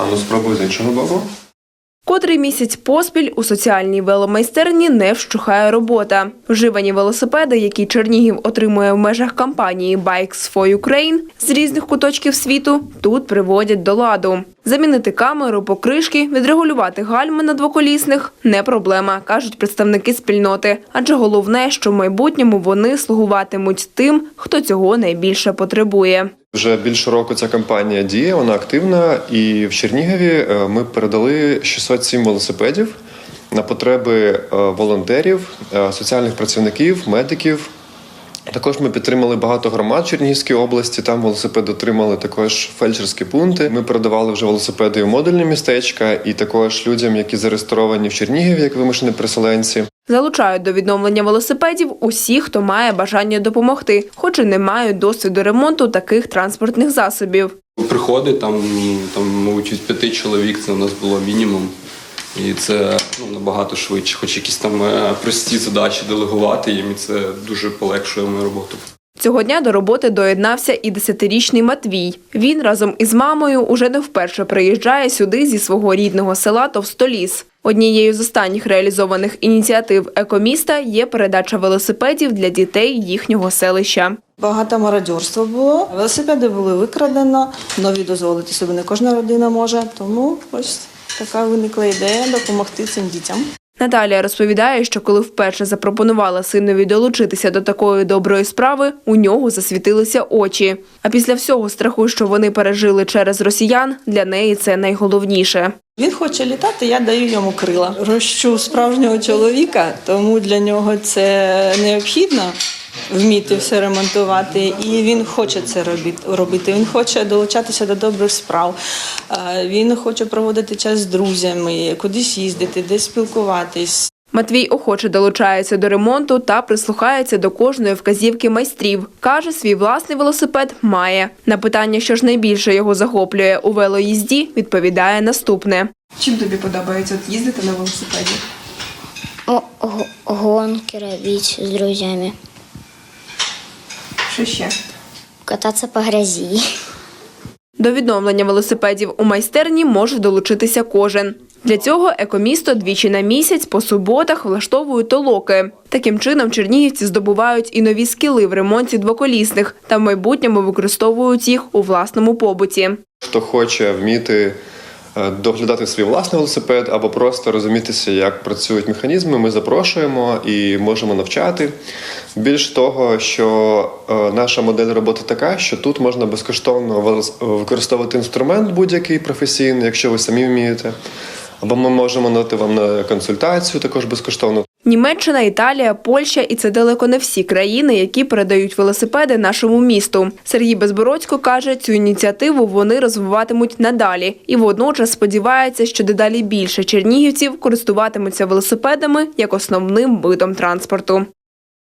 А ну спробуй з іншого боку. Котрий місяць поспіль у соціальній веломайстерні не вщухає робота. Вживані велосипеди, які Чернігів отримує в межах кампанії Bikes for Ukraine з різних куточків світу, тут приводять до ладу. Замінити камеру, покришки, відрегулювати гальми на двоколісних не проблема, кажуть представники спільноти. Адже головне, що в майбутньому вони слугуватимуть тим, хто цього найбільше потребує. Вже більше року ця кампанія діє, вона активна. І в Чернігові е, ми передали 607 велосипедів на потреби е, волонтерів, е, соціальних працівників, медиків. Також ми підтримали багато громад Чернігівської області. Там велосипеди отримали також фельдшерські пункти. Ми передавали вже велосипеди в модульні містечка, і також людям, які зареєстровані в Чернігові, як вимушені переселенці. Залучають до відновлення велосипедів усі, хто має бажання допомогти, хоч і не мають досвіду ремонту таких транспортних засобів. Приходить там, там, мабуть, від п'яти чоловік це у нас було мінімум. І це ну, набагато швидше. Хоч якісь там е, прості задачі делегувати їм, і це дуже полегшує мою роботу. Цього дня до роботи доєднався і десятирічний Матвій. Він разом із мамою уже не вперше приїжджає сюди зі свого рідного села Товстоліс. Однією з останніх реалізованих ініціатив екоміста є передача велосипедів для дітей їхнього селища. Багато мародьорства було. Велосипеди були викрадено, нові дозволити собі не кожна родина може. Тому ось така виникла ідея допомогти цим дітям. Наталія розповідає, що коли вперше запропонувала синові долучитися до такої доброї справи, у нього засвітилися очі. А після всього страху, що вони пережили через росіян, для неї це найголовніше. Він хоче літати, я даю йому крила. Рощу справжнього чоловіка, тому для нього це необхідно вміти все ремонтувати. І він хоче це робити. Він хоче долучатися до добрих справ. Він хоче проводити час з друзями, кудись їздити, десь спілкуватись. Матвій охоче долучається до ремонту та прислухається до кожної вказівки майстрів. Каже, свій власний велосипед має. На питання, що ж найбільше його захоплює у велоїзді, відповідає наступне. Чим тобі подобається от їздити на велосипеді? О, гонки робить с друзьями. Що ще? Кататься по грязи. До відновлення велосипедів у майстерні може долучитися кожен. Для цього екомісто двічі на місяць по суботах влаштовують толоки. Таким чином чернігівці здобувають і нові скіли в ремонті двоколісних та в майбутньому використовують їх у власному побуті. Хто хоче вміти доглядати свій власний велосипед або просто розумітися, як працюють механізми, ми запрошуємо і можемо навчати. Більш того, що е, наша модель роботи така, що тут можна безкоштовно використовувати інструмент будь-який професійний, якщо ви самі вмієте. Або ми можемо надати вам на консультацію також безкоштовно. Німеччина, Італія, Польща і це далеко не всі країни, які передають велосипеди нашому місту. Сергій Безбородько каже, цю ініціативу вони розвиватимуть надалі і водночас сподівається, що дедалі більше чернігівців користуватимуться велосипедами як основним видом транспорту.